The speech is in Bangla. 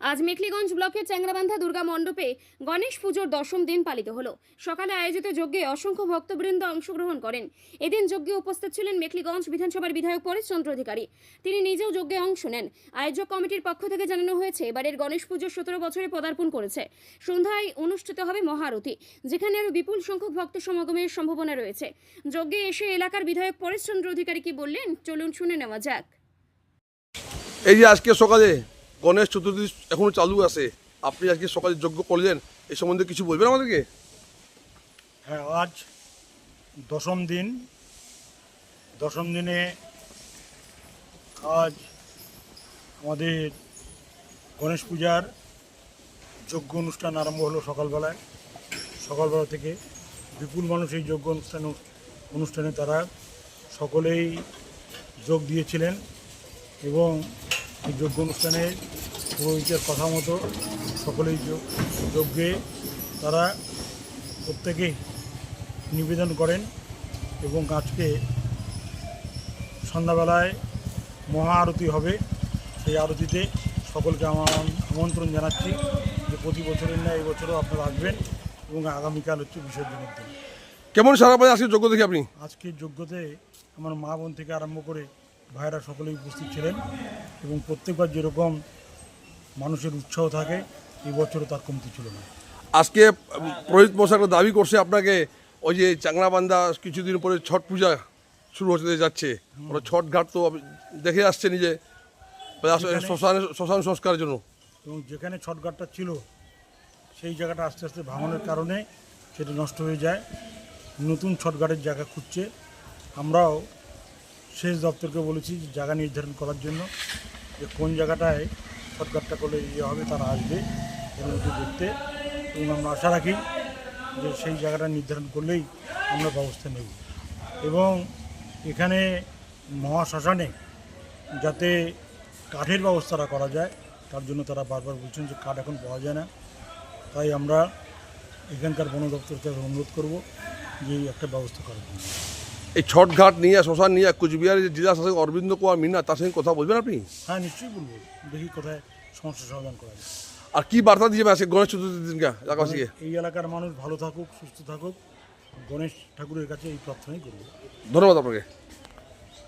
আজ মেখলিগঞ্জ ব্লকের চ্যাংরাবান্ধা দুর্গা মণ্ডপে গণেশ পুজোর দশম দিন পালিত হলো। সকালে আয়োজিত যজ্ঞে অসংখ্য ভক্তবৃন্দ অংশগ্রহণ করেন। এদিন যজ্ঞে উপস্থিত ছিলেন মেখলিগঞ্জ বিধানসভার বিধায়ক পরেশচন্দ্র অধিকারী। তিনি নিজেও যজ্ঞে অংশ নেন। আয়োজক কমিটির পক্ষ থেকে জানানো হয়েছে, এবারের গণেশ পুজো সতেরো বছরে পদার্পণ করেছে। সন্ধ্যায় অনুষ্ঠিত হবে মহারতি যেখানে আরও বিপুল সংখ্যক ভক্ত সমাগমের সম্ভাবনা রয়েছে। যজ্ঞে এসে এলাকার বিধায়ক পরেশচন্দ্র অধিকারী কি বললেন? চলুন শুনে নেওয়া যাক। এই যে আজকে সকালে গণেশ চতুর্থী এখনও চালু আছে। আপনি আজকে সকালে যজ্ঞ করলেন এই সম্বন্ধে কিছু বলবেন আমাদেরকে? হ্যাঁ আজ দশম দিন। দশম দিনে আজ আমাদের গণেশ পূজার যজ্ঞ অনুষ্ঠান আরম্ভ হলো সকালবেলায়। সকালবেলা থেকে বিপুল মানুষ এই যজ্ঞ অনুষ্ঠান, অনুষ্ঠানে তারা সকলেই যোগ দিয়েছিলেন এবং এই যজ্ঞ অনুষ্ঠানে পুরোহিতের কথা মতো সকলেই যোগ- যজ্ঞে তারা প্রত্যেকেই নিবেদন করেন এবং আজকে সন্ধ্যাবেলায় মহা আরতি হবে। সেই আরতিতে সকলকে আমার আমন্ত্রণ জানাচ্ছি যে প্রতি বছরের ন্যায় এবছরও আপনারা আসবেন এবং আগামীকাল হচ্ছে বিসর্জনের দিন। কেমন সারা পায় আজকে যোগ্য দেখে আপনি? আজকের যোগ্যতে আমার মা বোন থেকে আরম্ভ করে ভাইরা সকলেই উপস্থিত ছিলেন এবং প্রত্যেকবার যেরকম মানুষের উৎসাহ থাকে এই বছরও তার কমতি ছিল না। আজকে পুরোহিত মশাই দাবি করছে আপনাকে ওই যে চাংলাবান্ধা কিছুদিন পরে ছট পূজা শুরু হতে যাচ্ছে। ওরা ছট ঘাট তো দেখে আসছে নিজে শ্মশানে শ্মশান সংস্কারের জন্য। এবং যেখানে ছটঘাটটা ছিল সেই জায়গাটা আস্তে আস্তে ভাঙনের কারণে সেটা নষ্ট হয়ে যায়। নতুন ছটঘাটের জায়গা খুঁজছে। আমরাও শেষ দপ্তরকে বলেছি যে জায়গা নির্ধারণ করার জন্য যে কোন জায়গাটায় সরকারটা করলে ইয়ে হবে তারা আসবে মধ্যে দেখতে। এবং আমরা আশা রাখি যে সেই জায়গাটা নির্ধারণ করলেই আমরা ব্যবস্থা নেব। এবং এখানে মহাশ্মশানে যাতে কাঠের ব্যবস্থাটা করা যায়, তার জন্য তারা বারবার বলছেন যে কাঠ এখন পাওয়া যায় না। তাই আমরা এখানকার বন দপ্তরকে অনুরোধ করব যে একটা ব্যবস্থা করার জন্য। এই ছটঘাট নিয়ে শ্মশান নিয়ে কুচবিহারের যে জেলা শাসক অরবিন্দ কুমার মিনা তার সঙ্গে কথা বলবেন আপনি? হ্যাঁ নিশ্চয়ই বলব। দেখি কোথায় সমস্যা সমাধান করা যায়। আর কি বার্তা দিয়ে আসে গণেশ চতুর্থীর দিনকে এলাকাবাসীকে? এই এলাকার মানুষ ভালো থাকুক সুস্থ থাকুক। গণেশ ঠাকুরের কাছে এই প্রার্থনাই করব। ধন্যবাদ আপনাকে।